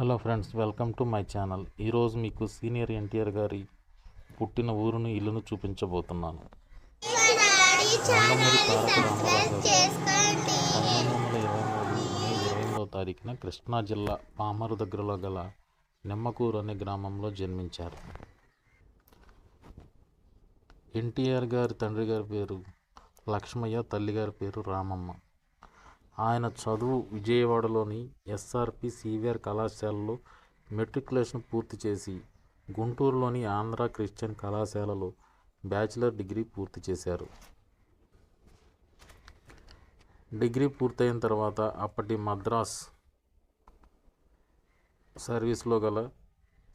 Hello friends welcome to my channel. ఈరోజు మీకు senior NTR గారి పుట్టిన ఊరును ఇల్లును చూపించబోతున్నాను. నందమూరి తారక రామారావు గారు పంతొమ్మిది వందల ఇరవై మూడు మే ఇరవై ఎనిమిదవ తారీఖున కృష్ణా జిల్లా పామరు దగ్గరలో గల నిమ్మకూరు అనే గ్రామంలో జన్మించారు. ఎన్టీఆర్ గారి తండ్రి గారి పేరు లక్ష్మయ్య తల్లి గారి పేరు రామమ్మ. ఆయన చదువు విజయవాడలోని ఎస్ఆర్పి సివిఆర్ కళాశాలలో మెట్రికులేషన్ పూర్తి చేసి గుంటూరులోని ఆంధ్ర క్రిస్టియన్ కళాశాలలో బ్యాచిలర్ డిగ్రీ పూర్తి చేశారు. డిగ్రీ పూర్తయిన తర్వాత అప్పటి మద్రాస్ సర్వీస్లో గల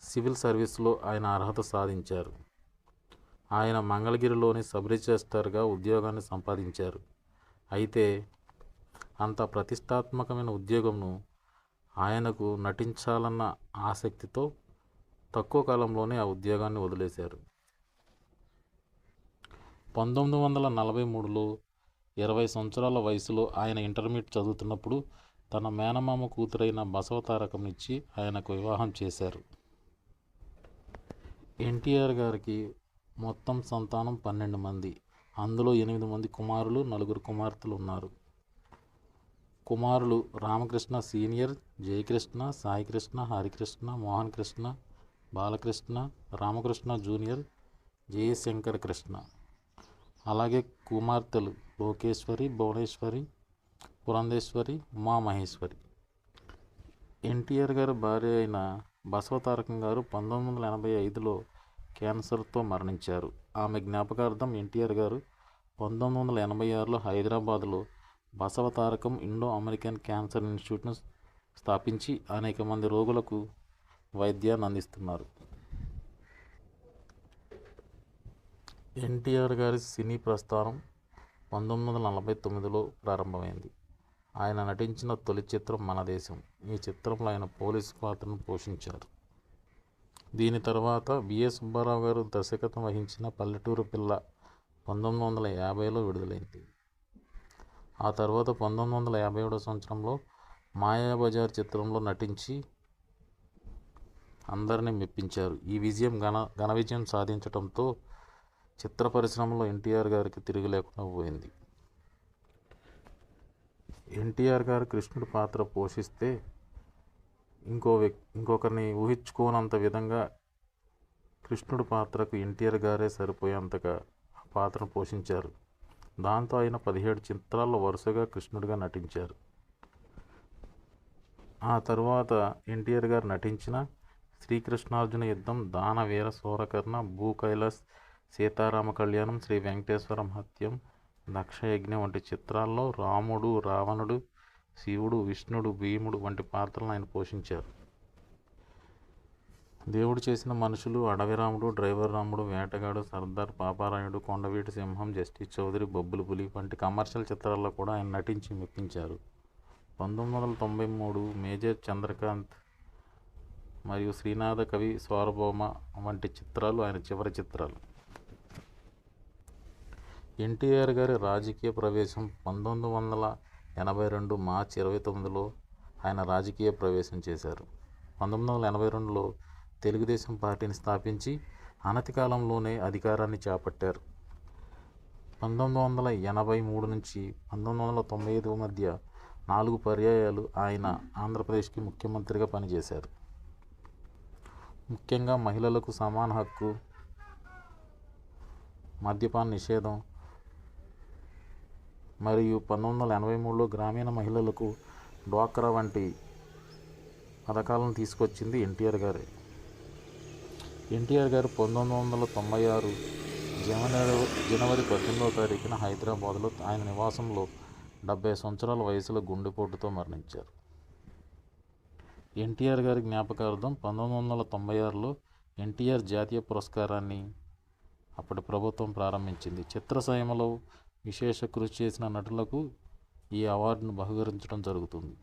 సివిల్ సర్వీస్లో ఆయన అర్హత సాధించారు. ఆయన మంగళగిరిలోని సబ్ రిజిస్ట్రార్గా ఉద్యోగాన్ని సంపాదించారు. అయితే అంత ప్రతిష్టాత్మకమైన ఉద్యోగంను ఆయనకు నటించాలన్న ఆసక్తితో తక్కువ కాలంలోనే ఆ ఉద్యోగాన్ని వదిలేశారు. పంతొమ్మిది వందల నలభై మూడులో ఇరవై సంవత్సరాల వయసులో ఆయన ఇంటర్మీడియట్ చదువుతున్నప్పుడు తన మేనమామ కూతురైన బసవతారకంనిచ్చి ఆయనకు వివాహం చేశారు. ఎన్టీఆర్ గారికి మొత్తం సంతానం పన్నెండు మంది. అందులో ఎనిమిది మంది కుమారులు నలుగురు కుమార్తెలు ఉన్నారు. కుమారులు రామకృష్ణ సీనియర్ జయకృష్ణ సాయికృష్ణ హరికృష్ణ మోహన్ కృష్ణ బాలకృష్ణ రామకృష్ణ జూనియర్ జయశంకర్ కృష్ణ. అలాగే కుమార్తెలు లోకేశ్వరి భువనేశ్వరి పురంధేశ్వరి ఉమామహేశ్వరి. ఎన్టీఆర్ గారి భార్య అయిన బసవతారకం గారు పంతొమ్మిది వందల ఎనభై ఐదులో క్యాన్సర్తో మరణించారు. ఆమె జ్ఞాపకార్థం ఎన్టీఆర్ గారు పంతొమ్మిది వందల ఎనభై ఆరులో హైదరాబాద్లో బసవతారకం ఇండో అమెరికన్ క్యాన్సర్ ఇన్స్టిట్యూట్ను స్థాపించి అనేక మంది రోగులకు వైద్యాన్ని అందిస్తున్నారు. ఎన్టీఆర్ గారి సినీ ప్రస్థానం పంతొమ్మిది వందల నలభై తొమ్మిదిలో ప్రారంభమైంది. ఆయన నటించిన తొలి చిత్రం మన దేశం. ఈ చిత్రంలో ఆయన పోలీసు పాత్రను పోషించారు. దీని తర్వాత బిఎస్ సుబ్బారావు గారు దర్శకత్వం వహించిన పల్లెటూరు పిల్ల పంతొమ్మిది వందల యాభైలో విడుదలైంది. ఆ తర్వాత పంతొమ్మిది వందల యాభై ఏడవ సంవత్సరంలో మాయాబజార్ చిత్రంలో నటించి అందరినీ మెప్పించారు. ఈ విజయం ఘన ఘన విజయం సాధించడంతో చిత్ర పరిశ్రమలో ఎన్టీఆర్ గారికి తిరిగి లేకుండా పోయింది. ఎన్టీఆర్ గారు కృష్ణుడి పాత్ర పోషిస్తే ఇంకో వ్యక్ ఇంకొకరిని ఊహించుకోనంత విధంగా కృష్ణుడి పాత్రకు ఎన్టీఆర్ గారే సరిపోయేంతగా ఆ పాత్రను పోషించారు. దాంతో ఆయన పదిహేడు చిత్రాల్లో వరుసగా కృష్ణుడిగా నటించారు. ఆ తరువాత ఎన్టీఆర్ గారు నటించిన శ్రీకృష్ణార్జున యుద్ధం దానవీర సూరకర్ణ భూ కైలాస్ సీతారామ కళ్యాణం శ్రీ వెంకటేశ్వర హత్యం దక్షయజ్ఞం వంటి చిత్రాల్లో రాముడు రావణుడు శివుడు విష్ణుడు భీముడు వంటి పాత్రలను ఆయన పోషించారు. దేవుడు చేసిన మనుషులు అడవి రాముడు డ్రైవర్ రాముడు వేటగాడు సర్దార్ పాపారాయుడు కొండవీటి సింహం జస్టిస్ చౌదరి బొబ్బులు పులి వంటి కమర్షియల్ చిత్రాల్లో కూడా ఆయన నటించి మెప్పించారు. పంతొమ్మిది వందల తొంభై మూడు మేజర్ చంద్రకాంత్ మరియు శ్రీనాథ కవి సార్వభౌమ వంటి చిత్రాలు ఆయన చివరి చిత్రాలు. ఎన్టీఆర్ గారి రాజకీయ ప్రవేశం పంతొమ్మిది వందల ఎనభై రెండు మార్చి ఇరవై తొమ్మిదిలో ఆయన రాజకీయ ప్రవేశం చేశారు. పంతొమ్మిది వందల ఎనభై రెండులో తెలుగుదేశం పార్టీని స్థాపించి అనతి కాలంలోనే అధికారాన్ని చేపట్టారు. పంతొమ్మిది వందల ఎనభై మూడు నుంచి పంతొమ్మిది వందల తొంభై ఐదు మధ్య నాలుగు పర్యాయాలు ఆయన ఆంధ్రప్రదేశ్కి ముఖ్యమంత్రిగా పనిచేశారు. ముఖ్యంగా మహిళలకు సమాన హక్కు మద్యపాన నిషేధం మరియు పంతొమ్మిది వందల ఎనభై మూడులో గ్రామీణ మహిళలకు డ్వాక్రా వంటి పథకాలను తీసుకొచ్చింది ఎన్టీఆర్ గారే. ఎన్టీఆర్ గారు పంతొమ్మిది వందల తొంభై ఆరు జనవరి జనవరి పద్దెనిమిదవ తారీఖున హైదరాబాద్లో ఆయన నివాసంలో డెబ్బై సంవత్సరాల వయసులో గుండెపోటుతో మరణించారు. ఎన్టీఆర్ గారి జ్ఞాపకార్థం పంతొమ్మిది వందల తొంభై ఆరులో ఎన్టీఆర్ జాతీయ పురస్కారాన్ని అప్పటి ప్రభుత్వం ప్రారంభించింది. చిత్రసీమలో విశేష కృషి చేసిన నటులకు ఈ అవార్డును బహుకరించడం జరుగుతుంది.